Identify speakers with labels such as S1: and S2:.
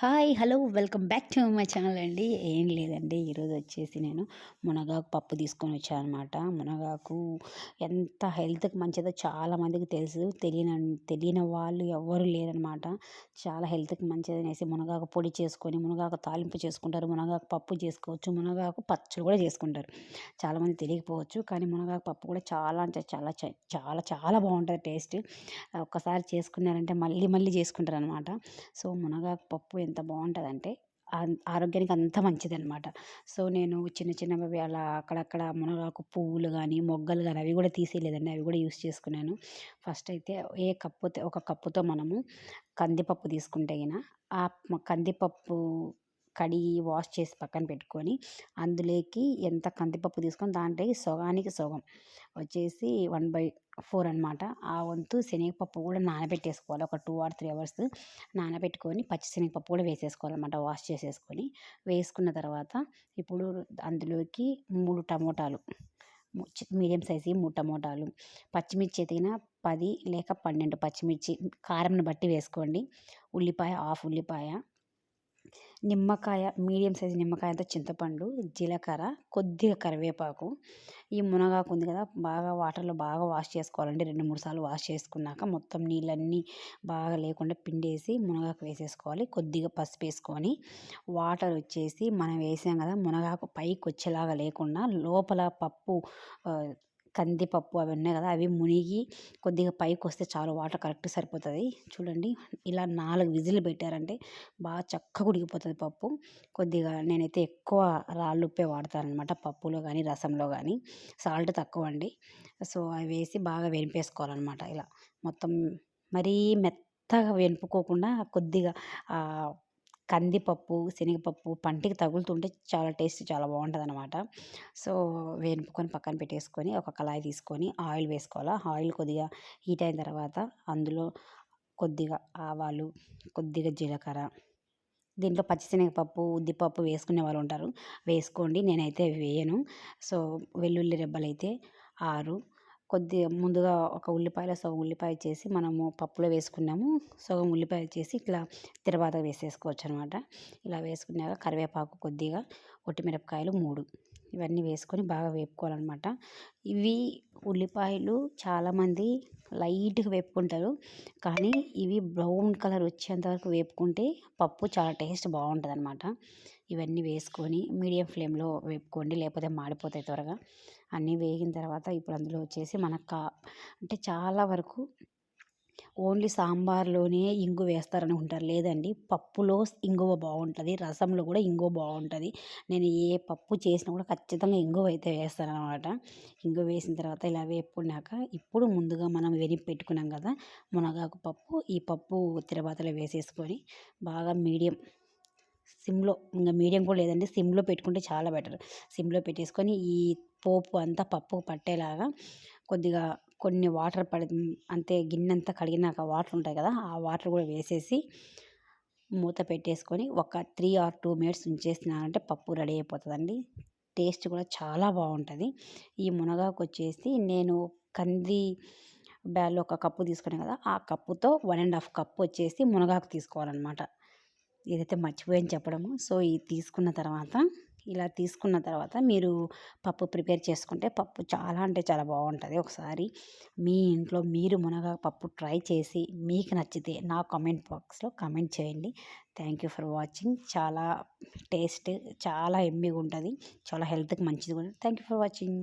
S1: Hi hello welcome back to my channel అండి. ఏం లేదండి ఈరోజు వచ్చేసి నేను మునగాకు పప్పు తీసుకొని వచ్చాను అనమాట మునగాకు ఎంత హెల్త్కి మంచిదో చాలా మందికి తెలుసు. తెలియని తెలియని వాళ్ళు ఎవ్వరు లేరనమాట చాలా హెల్త్కి మంచిది అనేసి మునగాకు పొడి చేసుకొని మునగాకు తాలింపు చేసుకుంటారు. మునగాకు పప్పు చేసుకోవచ్చు. మునగాకు పచ్చడి కూడా చేసుకుంటారు. చాలామంది తెలియకపోవచ్చు కానీ మునగాకు పప్పు కూడా చాలా అంటే చాలా చాలా చాలా బాగుంటుంది టేస్ట్. ఒక్కసారి చేసుకున్నారంటే మళ్ళీ మళ్ళీ చేసుకుంటారు అనమాట సో మునగాకు పప్పు ఎంత బాగుంటుందంటే ఆరోగ్యానికి అంత మంచిదన్నమాట. సో నేను చిన్న చిన్నవి అలా అక్కడక్కడ మునగాకు పువ్వులు కానీ మొగ్గలు కానీ అవి కూడా తీసేయలేదండి. అవి కూడా యూస్ చేసుకున్నాను. ఫస్ట్ అయితే ఏ కప్పు ఒక కప్పుతో మనము కందిపప్పు తీసుకుంటే అయినా ఆ కందిపప్పు కడిగి వాష్ చేసి పక్కన పెట్టుకొని అందులోకి ఎంత కందిపప్పు తీసుకొని దాంట్లోకి సగానికి సగం వచ్చేసి వన్ బై ఫోర్ అనమాట ఆ వంతు శనగపప్పు కూడా నానబెట్టేసుకోవాలి. ఒక టూ ఆర్ త్రీ అవర్స్ నానబెట్టుకొని పచ్చి శనగపప్పు కూడా వేసేసుకోవాలన్నమాట వాష్ చేసేసుకొని. వేసుకున్న తర్వాత ఇప్పుడు అందులోకి మూడు టమోటాలు మీడియం సైజు మూడు టమోటాలు పచ్చిమిర్చి ఎదిగిన పది లేక పన్నెండు పచ్చిమిర్చి కారంను బట్టి వేసుకోండి. ఉల్లిపాయ హాఫ్ ఉల్లిపాయ నిమ్మకాయ మీడియం సైజు నిమ్మకాయతో చింతపండు జీలకర్ర కొద్దిగా కరివేపాకు. ఈ మునగాకు ఉంది కదా బాగా వాటర్లో బాగా వాష్ చేసుకోవాలండి. రెండు మూడు సార్లు వాష్ చేసుకున్నాక మొత్తం నీళ్ళన్నీ బాగా లేకుండా పిండేసి మునగాకు వేసేసుకోవాలి. కొద్దిగా పసుపు వేసుకొని వాటర్ వచ్చేసి మనం వేసాం కదా మునగాకు పైకి వచ్చేలాగా లేకుండా లోపల పప్పు కందిపప్పు అవి ఉన్నాయి కదా అవి మునిగి కొద్దిగా పైకి వస్తే చాలు వాటర్ కరెక్ట్ సరిపోతుంది. చూడండి ఇలా నాలుగు విజిల్ పెట్టారంటే బాగా చక్కగా ఉడికిపోతుంది పప్పు. కొద్దిగా నేనైతే ఎక్కువ రాళ్ళు ఉప్పే వాడతానమాట పప్పులో కానీ రసంలో కానీ సాల్ట్ తక్కువ అండి. సో అవి వేసి బాగా వెనిపేసుకోవాలన్నమాట ఇలా. మొత్తం మరీ మెత్తగా వెనుపుకోకుండా కొద్దిగా కందిపప్పు శనగపప్పు పంటికి తగులుతుంటే చాలా టేస్ట్ చాలా బాగుంటుంది అనమాట సో వేపుకొని పక్కన పెట్టేసుకొని ఒక కళాయి తీసుకొని ఆయిల్ వేసుకోవాలి? ఆయిల్ కొద్దిగా హీట్ అయిన తర్వాత అందులో కొద్దిగా ఆవాలు కొద్దిగా జీలకర్ర దీంట్లో పచ్చిశనగపప్పు ఉద్దిపప్పు వేసుకునే వాళ్ళు ఉంటారు. వేసుకోండి నేనైతే వేయను. సో వెల్లుల్లి రెబ్బలు అయితే ఆరు కొద్దిగా ముందుగా ఒక ఉల్లిపాయలో సగం ఉల్లిపాయ చేసి మనము పప్పులో వేసుకున్నాము. సగం ఉల్లిపాయ చేసి ఇట్లా తిరవాత వేసేసుకోవచ్చు అనమాట ఇలా వేసుకున్నాక కరివేపాకు కొద్దిగా ఒట్టిమిరపకాయలు మూడు. ఇవన్నీ వేసుకొని బాగా వేపుకోవాలన్నమాట ఇవి ఉల్లిపాయలు చాలామంది లైట్గా వేపుకుంటారు. కానీ ఇవి బ్రౌన్ కలర్ వచ్చేంత వరకు వేపుకుంటే పప్పు చాలా టేస్ట్ బాగుంటుంది అనమాట ఇవన్నీ వేసుకొని మీడియం ఫ్లేమ్లో వేపుకోండి లేకపోతే మాడిపోతాయి త్వరగా. అన్నీ వేగిన తర్వాత ఇప్పుడు అందులో వచ్చేసి మనకు కా అంటే చాలా వరకు ఓన్లీ సాంబార్లోనే ఇంగు వేస్తారని ఉంటారు. లేదండి పప్పులో ఇంగువ బాగుంటుంది రసంలో కూడా ఇంగువ బాగుంటుంది. నేను ఏ పప్పు చేసినా కూడా ఖచ్చితంగా ఇంగువ అయితే వేస్తాను అనమాట ఇంగువ వేసిన తర్వాత ఇలా వేపుకున్నాక ఇప్పుడు ముందుగా మనం వెనిపి పెట్టుకున్నాం కదా మునగాకు పప్పు ఈ పప్పు తిరబాతలో వేసేసుకొని బాగా మీడియం సిమ్లో ఇంకా మీడియం కూడా లేదండి. సిమ్లో పెట్టుకుంటే చాలా బెటర్. సిమ్లో పెట్టేసుకొని ఈ పోపు అంతా పప్పు పట్టేలాగా కొద్దిగా కొన్ని వాటర్ పడి అంతే గిన్నె అంతా కడిగినాక వాటర్ ఉంటాయి కదా ఆ వాటర్ కూడా వేసేసి మూత పెట్టేసుకొని ఒక త్రీ ఆర్ టూ మినిట్స్ ఉంచేసినారంటే పప్పు రెడీ అయిపోతుందండి. టేస్ట్ కూడా చాలా బాగుంటుంది. ఈ మునగాకు వచ్చేసి నేను కంది బ్యాల్లో ఒక కప్పు తీసుకున్నాను కదా ఆ కప్పుతో వన్ అండ్ హాఫ్ కప్పు వచ్చేసి మునగాకు తీసుకోవాలన్నమాట. ఏదైతే మర్చిపోయాను చెప్పడము సో ఇది తీసుకున్న తర్వాత ఇలా తీసుకున్న తర్వాత మీరు పప్పు ప్రిపేర్ చేసుకుంటే పప్పు చాలా అంటే చాలా బాగుంటుంది ఒకసారి. మీ ఇంట్లో మీరు మునగా పప్పు ట్రై చేసి మీకు నచ్చితే నా కామెంట్ బాక్స్లో కామెంట్ చేయండి. Thank you for watching. చాలా టేస్ట్ చాలా ఎమ్మిగా ఉంటుంది. చాలా హెల్త్కి మంచిది కూడా. Thank you for watching.